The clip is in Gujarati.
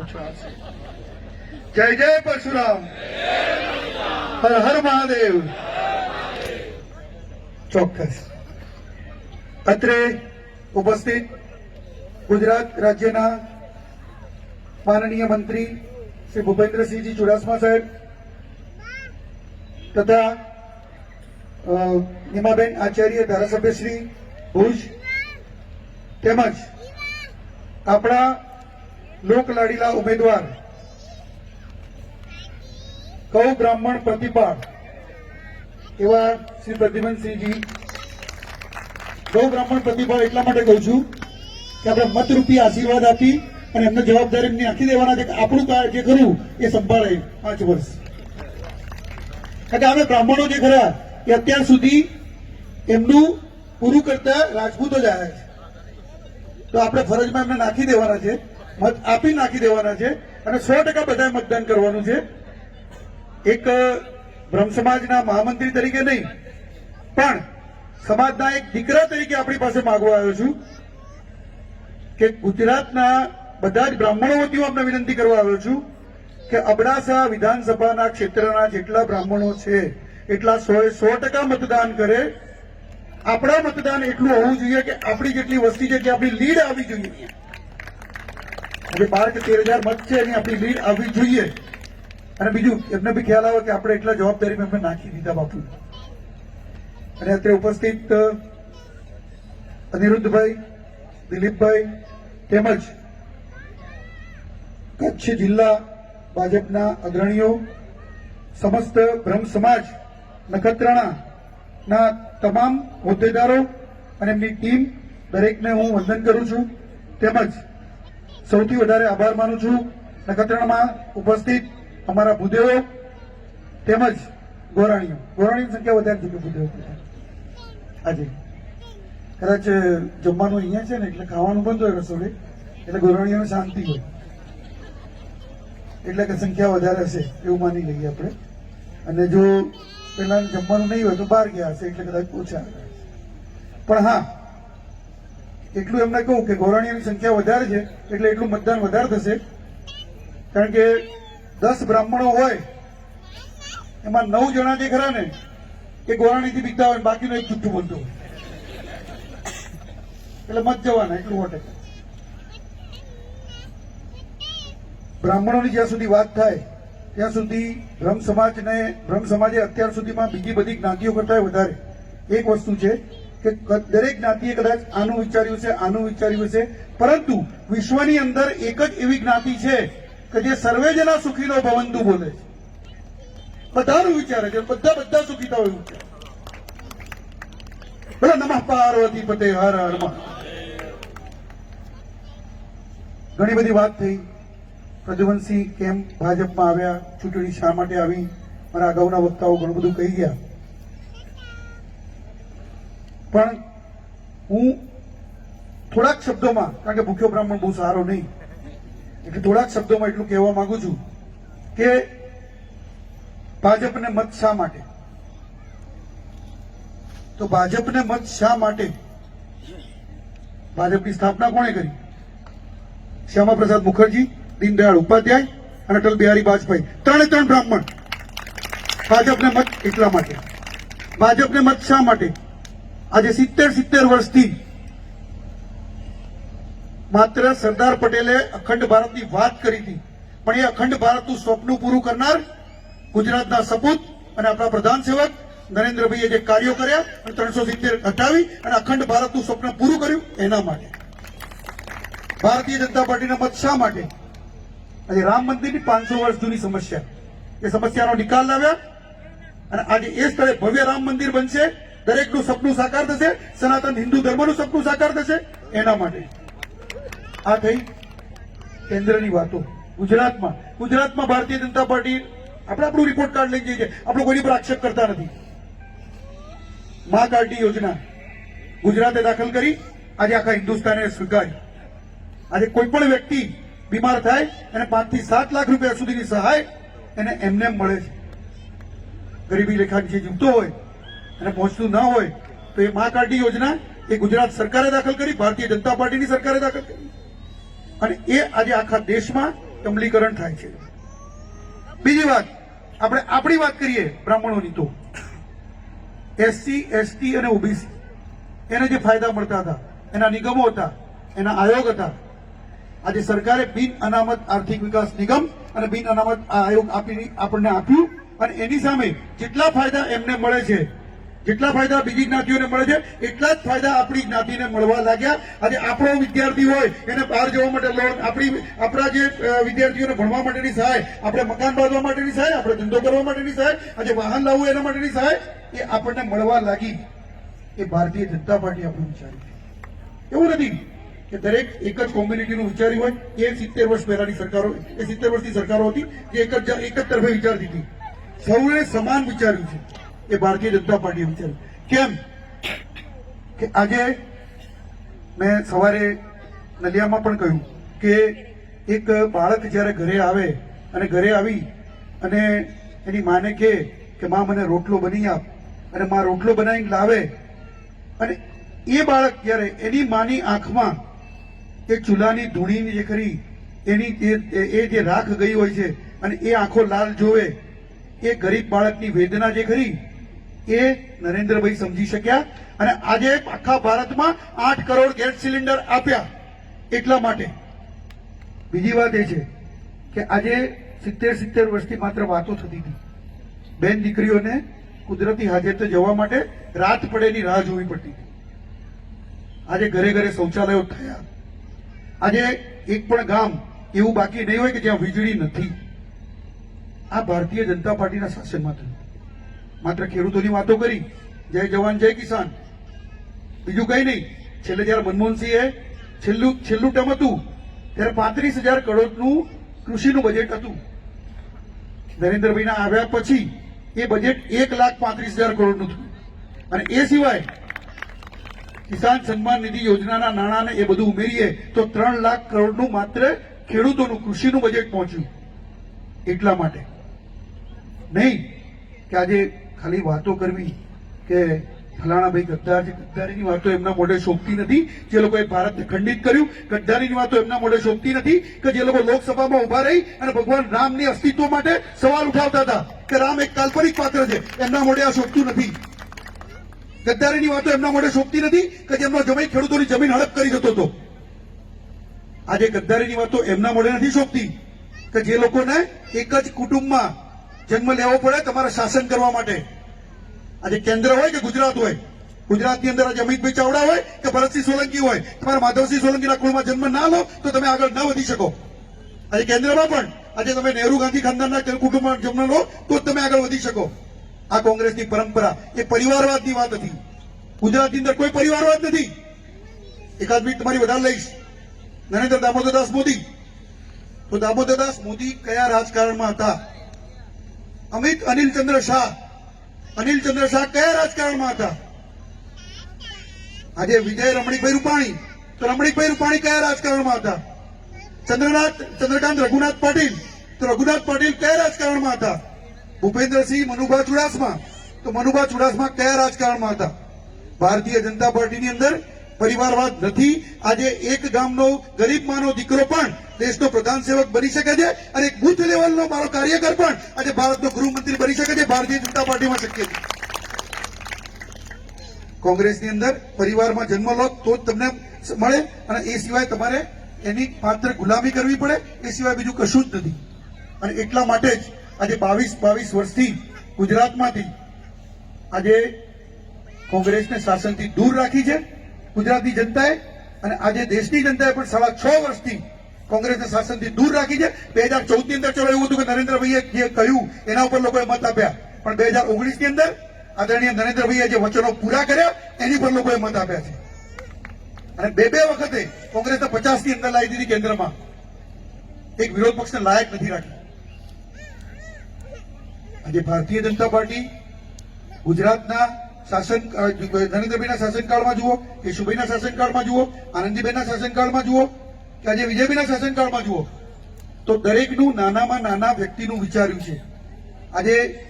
જય જય પરશુરામ. હર હર મહાદેવ. ચોક્કસ. અત્રે ઉપસ્થિત ગુજરાત રાજ્યના માનનીય મંત્રી શ્રી ભૂપેન્દ્રસિંહજી ચુડાસમા સાહેબ તથા નિમાબેન આચાર્ય ધારાસભ્ય શ્રી ભુજ તેમજ આપણા લોકલાડીલા ઉમેદવાર. કૌ બ્રાહ્મણ પ્રતિપાળ. એવા શ્રી પ્રદ્યુમનસિંહજી. કૌ બ્રાહ્મણ પ્રતિભાવ એટલા માટે કહું છું કે આપણે મતરૂપી આશીર્વાદ આપી અને એમને જવાબદારી એમને આખી દેવાના છે કે આપણું કાર્ય જે કરવું એ સંભાળે પાંચ વર્ષ. કારણ કે અમે બ્રાહ્મણો જે ખરા એ અત્યાર સુધી એમનું પૂરું કરતા રાજપૂતો જ આવ્યા છે. તો આપણે ફરજમાં એમને નાખી દેવાના છે. મત આપી નાખી દેવાના છે અને સો ટકા બધાએ મતદાન કરવાનું છે. એક બ્રહ્મ સમાજના મહામંત્રી તરીકે નહીં, પણ સમાજના એક દીકરા તરીકે આપણી પાસે માગવા આવ્યો છું કે ગુજરાતના બધા જ બ્રાહ્મણો વતી હું આપને વિનંતી કરવા આવ્યો છું કે અબડાસા વિધાનસભાના ક્ષેત્રના જેટલા બ્રાહ્મણો છે, એટલા સો સો ટકા મતદાન કરે. આપણા મતદાન એટલું હોવું જોઈએ કે આપણી જેટલી વસ્તી છે કે આપણી લીડ આવી જોઈએ. હવે બાર કે તેર હજાર મત છે એની આપણી લીડ આવવી જોઈએ. અને બીજું, એમને બી ખ્યાલ આવે કે આપણે એટલા જવાબદારીમાં એમને નાખી દીધા બાપુ. અને અત્યારે ઉપસ્થિત અનિરુદ્ધભાઈ, દિલીપભાઈ તેમજ કચ્છ જિલ્લા ભાજપના અગ્રણીઓ, સમસ્ત બ્રહ્મ સમાજ, નખત્રાણાના તમામ હોદ્દેદારો અને એમની ટીમ દરેકને હું વંદન કરું છું. તેમજ સૌથી વધારે આભાર માનું છું. નખત્રાણામાં ઉપસ્થિત અમારા ભૂદેવો તેમજ ગોરાણીઓ. ગોરાણીની સંખ્યા વધારે છે કે ભૂદેવો આજે. કદાચ જમવાનું અહીંયા છે ને, એટલે ખાવાનું બંધ હોય રસોડે, એટલે ગોરાણીઓને શાંતિ હોય. એટલે કે સંખ્યા વધારે હશે, એવું માની લઈએ આપણે. અને જો પેલા જમવાનું નહીં હોય તો બહાર ગયા હશે, એટલે કદાચ ઓછા. પણ હા એટલું એમને કહું કે ગોરાણીઓની સંખ્યા વધારે છે, એટલે એટલું મતદાન વધારે થશે. કારણ કે દસ બ્રાહ્મણો હોય, એમાં નવ જણા જે ખરા ને, એ ગોરાણીથી બીકતા હોય બાકીનું એક જુઠ્ઠું બનતું હોય. એટલે મત જવાના, એટલું ટકા બ્રાહ્મણોની જ્યાં સુધી વાત થાય, ત્યાં સુધી બ્રહ્મ સમાજને, બ્રહ્મ સમાજે અત્યાર સુધીમાં બીજી બધી જ્ઞાતિઓ કરતા વધારે. એક વસ્તુ છે કે દરેક જ્ઞાતિએ કદાચ આનું વિચાર્યું છે, આનું વિચાર્યું છે. પરંતુ વિશ્વની અંદર એક જ એવી જ્ઞાતિ છે કે જે સર્વે જના સુખીનો ભવંતુ બોલે છે. બધાનું વિચારે છે, બધા બધા સુખીતા હોય બોલો, નમઃ પાર્વતી પતે, હર હર ઘણી બધી વાત થઈ. પ્રજવનસિંહ કેમ ભાજપમાં આવ્યા? ચૂંટણી શા માટે આવી? મારા અગાઉના વક્તાઓ ઘણું બધું કહી ગયા. પણ હું થોડાક શબ્દોમાં, કારણ કે ભૂખ્યો બ્રાહ્મણ બહુ સારો નહીં, એટલે થોડાક શબ્દોમાં એટલું કહેવા માંગુ છું કે ભાજપને મત શા માટે? તો ભાજપને મત શા માટે? ભાજપની સ્થાપના કોણે કરી? શ્યામા પ્રસાદ મુખર્જી, દીનદયાળ ઉપાધ્યાય અને અટલ બિહારી વાજપેયી. ત્રણે ત્રણ બ્રાહ્મણ. ભાજપને મત એટલા માટે. ભાજપને મત શા માટે? આજે સિત્તેર સિત્તેર વર્ષથી માત્ર સરદાર પટેલે અખંડ ભારતની વાત કરી હતી. પણ એ અખંડ ભારતનું સ્વપ્ન પૂરું કરનાર ગુજરાતના સપૂત અને આપણા પ્રધાન સેવક નરેન્દ્રભાઈએ જે કાર્યો કર્યા અને ત્રણસો સિત્તેર હટાવી અને અખંડ ભારતનું સ્વપ્ન પૂરું કર્યું એના માટે. ભારતીય જનતા પાર્ટીના મત શા માટે? આજે રામ મંદિરની પાંચસો વર્ષ જૂની સમસ્યા. એ સમસ્યાનો નિકાલ લાવ્યા અને આજે એ સ્થળે ભવ્ય રામ મંદિર બનશે. દરેકનું સપનું સાકાર થશે, સનાતન હિન્દુ ધર્મનું સપનું સાકાર થશે, એના માટે. આ થઈ કેન્દ્રની વાતો. ગુજરાતમાં ગુજરાતમાં ભારતીય જનતા પાર્ટી, આપણે આપણું રિપોર્ટ કાર્ડ લઈ જઈએ આપણે કોઈની પર આક્ષેપ કરતા નથી. મા કાર્ડી યોજના. ગુજરાતે દાખલ કરી, આજે આખા હિન્દુસ્તાને સ્વીકારી. આજે કોઈ પણ વ્યક્તિ બીમાર થાય અને પાંચથી સાત લાખ રૂપિયા સુધીની સહાય એને એમને મળે છે. ગરીબી રેખા જે જીવતો હોય અને પહોંચતું ન હોય તો એ મા કાર્ડી યોજના એ ગુજરાત સરકારે દાખલ કરી, ભારતીય જનતા પાર્ટીની સરકારે દાખલ કરી. અને એ આજે આખા દેશમાં અમલીકરણ થાય છે. બીજી વાત, આપણે આપણી વાત કરીએ બ્રાહ્મણોની તો. એસસી એસટી અને ઓબીસી એને જે ફાયદા મળતા હતા, એના નિગમો હતા, એના આયોગ હતા. આજે સરકારે બિન અનામત આર્થિક વિકાસ નિગમ અને બિન અનામત આયોગ આપીને આપણને આપ્યું અને એની સામે જેટલા ફાયદા એમને મળે છે જેટલા ફાયદા બીજી જ્ઞાતિઓને મળે છે? એટલા જ ફાયદા આપણી જ્ઞાતિને મળવા લાગ્યા. આજે આપણો વિદ્યાર્થી હોય, એને બહાર જવા માટે લોન, આપણી, આપણા જે વિદ્યાર્થીઓને ભણવા માટેની સહાય, આપણે મકાન બાંધવા માટેની સહાય, આપણે ધંધો કરવા માટેની સહાય, આજે વાહન લાવવું એના માટેની સહાય, એ આપણને મળવા લાગી. એ ભારતીય જનતા પાર્ટી આપણું વિચાર્યું એવું નથી કે દરેક એક જ કોમ્યુનિટીનું વિચાર્યું હોય. એ સિત્તેર વર્ષ પહેલાની સરકારો, એ સિત્તેર વર્ષની સરકારો હતી, જે એક જ એક જ તરફે વિચારતી હતી. સૌએ સમાન વિચાર્યું છે. એ ભારતીય જનતા પાર્ટી વિચાર્યું કેમ? કે આજે મેં સવારે નલિયામાં પણ કહ્યું કે એક બાળક જ્યારે ઘરે આવે અને ઘરે આવી અને એની માને કહે કે માં, મને રોટલો બની આપ. અને માં રોટલો બનાવીને લાવે અને એ બાળક જ્યારે એની માની આંખમાં એ ચૂલાની ધૂણીની જે કરી એની એ- જે રાખ ગઈ હોય છે અને એ આંખો લાલ જોવે, એ ગરીબ બાળકની વેદના જે ખરી એ નરેન્દ્રભાઈ સમજી શક્યા અને આજે આખા ભારતમાં આઠ કરોડ ગેસ સિલિન્ડર આપ્યા. એટલા માટે. બીજી વાત એ છે કે આજે સિત્તેર સિત્તેર વર્ષથી માત્ર વાતો થતી હતી. બેન દીકરીઓને કુદરતી હાજતે જવા માટે રાત પડેની રાહ જોવી પડતી હતી. આજે ઘરે ઘરે શૌચાલયો થયા. આજે એક પણ ગામ એવું બાકી નહીં હોય કે જ્યાં વીજળી નથી. આ ભારતીય જનતા પાર્ટીના શાસનમાં થયું. માત્ર ખેડૂતોની વાતો કરી. જય જવાન, જય કિસાન. બીજું કઈ નહીં. છેલ્લે જયારે મનમોહનસિંહે છેલ્લું છેલ્લું ટર્મ હતું, ત્યારે પાંત્રીસ હજાર કરોડનું કૃષિનું બજેટ હતું. નરેન્દ્રભાઈના આવ્યા પછી એ બજેટ એક લાખ પાંત્રીસ હજાર કરોડનું થયું. અને એ સિવાય કિસાન સન્માન નિધિ યોજનાના નાણાંને એ બધું ઉમેરીએ તો ત્રણ લાખ કરોડનું માત્ર ખેડૂતોનું કૃષિનું બજેટ પહોંચ્યું. એટલા માટે. નહીં, કે આજે ખાલી વાતો કરવી કે ફલાણા ભાઈ ગદ્દાર છે ગદ્દારીની વાતો એમના મોઢે શોભતી નથી. જે લોકોએ ભારતને ખંડિત કર્યું, ગદ્દારીની વાતો એમના મોઢે શોભતી નથી કે જે લોકો લોકસભામાં ઊભા રહી અને ભગવાન રામની અસ્તિત્વ માટે સવાલ ઉઠાવતા હતા કે રામ એક કાલ્પનિક પાત્ર છે. એમના મોઢે આ શોભતું નથી. ગદ્દારીની વાતો એમના મોઢે શોભતી નથી કે જેમનો જમીન ખેડૂતોની જમીન હડપ કરી જતો હતો. આજે ગદ્દારીની વાતો એમના મોઢે નથી શોભતી કે જે લોકોને એક જ કુટુંબમાં જન્મ લેવો પડે તમારે શાસન કરવા માટે. આજે કેન્દ્ર હોય કે ગુજરાત હોય? ગુજરાતની અંદર આજે અમિતભાઈ ચાવડા હોય કે ભરતસિંહ સોલંકી હોય? તમારા માધવસિંહ સોલંકીના કુળમાં જન્મ ના લો તો તમે આગળ ન વધી શકો. આજે કેન્દ્રમાં પણ આજે તમે નહેરુ ગાંધી ખાનદાનના કુટુંબમાં જન્મ લો તો જ તમે આગળ વધી શકો. આ કોંગ્રેસની પરંપરા એ પરિવારવાદની વાત હતી. ગુજરાતની અંદર કોઈ પરિવારવાદ નથી. એકાદ મિનિટ તમારી વધારે લઈશ. નરેન્દ્ર દામોદરદાસ મોદી. તો દામોદરદાસ મોદી કયા રાજકારણમાં હતા? અમિત અનિલચંદ્ર શાહ. અનિલચંદ્ર શાહ કયા રાજકારણમાં હતા? આજે વિજય રમણીકભાઈ રૂપાણી. તો રમણીકભાઈ રૂપાણી કયા રાજકારણમાં હતા? ચંદ્રનાથ, ચંદ્રકાંત રઘુનાથ પાટીલ. તો રઘુનાથ પાટીલ કયા રાજકારણમાં હતા? ભૂપેન્દ્રસિંહ મનુભા ચુડાસમા. તો મનુભા ચુડાસમા કયા રાજકારણમાં હતા? ભારતીય જનતા પાર્ટીની અંદર પરિવારવાદ નથી. આજે એક ગામનો ગરીબ માનો દીકરો પણ દેશનો પ્રધાન સેવક બની શકે છે અને એક બુથ લેવલનો મારો કાર્યકર પણ આજે ભારતનો ગૃહમંત્રી બની શકે છે ભારતીય જનતા પાર્ટીમાં શક્ય છે. કોંગ્રેસની અંદર પરિવારમાં જન્મ લો તો જ તમને મળે અને એ સિવાય તમારે એની માત્ર ગુલામી કરવી પડે, એ સિવાય બીજું કશું જ નથી. અને એટલા માટે જ આજે બાવીસ બાવીસ વર્ષથી ગુજરાતમાંથી આજે કોંગ્રેસને શાસનથી દૂર રાખી છે ગુજરાતની જનતાએ અને આજે દેશની જનતાએ પણ સાડા છ વર્ષથી કોંગ્રેસને શાસનથી દૂર રાખી છે બે હજાર ચૌદની અંદર ચલો એવું હતું કે નરેન્દ્રભાઈએ જે કહ્યું, એના ઉપર લોકોએ મત આપ્યા. પણ બે હજાર ઓગણીસની અંદર આદરણીય નરેન્દ્રભાઈએ જે વચનો પૂરા કર્યા, એની પર લોકોએ મત આપ્યા છે. અને બે બે વખતે કોંગ્રેસને પચાસની અંદર લાવી દીધી કેન્દ્રમાં. એક વિરોધ પક્ષને લાયક નથી રાખી આજે ભારતીય જનતા પાર્ટી ગુજરાતના શાસન નરેન્દ્રભાઈના શાસનકાળમાં જુઓ, કેશુભાઈના શાસનકાળમાં જુઓ, આનંદીબેનના શાસનકાળમાં જુઓ કે આજે બીજેપીના શાસનકાળમાં જુઓ તો દરેકનું નાનામાં નાના વ્યક્તિનું વિચાર્યું છે. આજે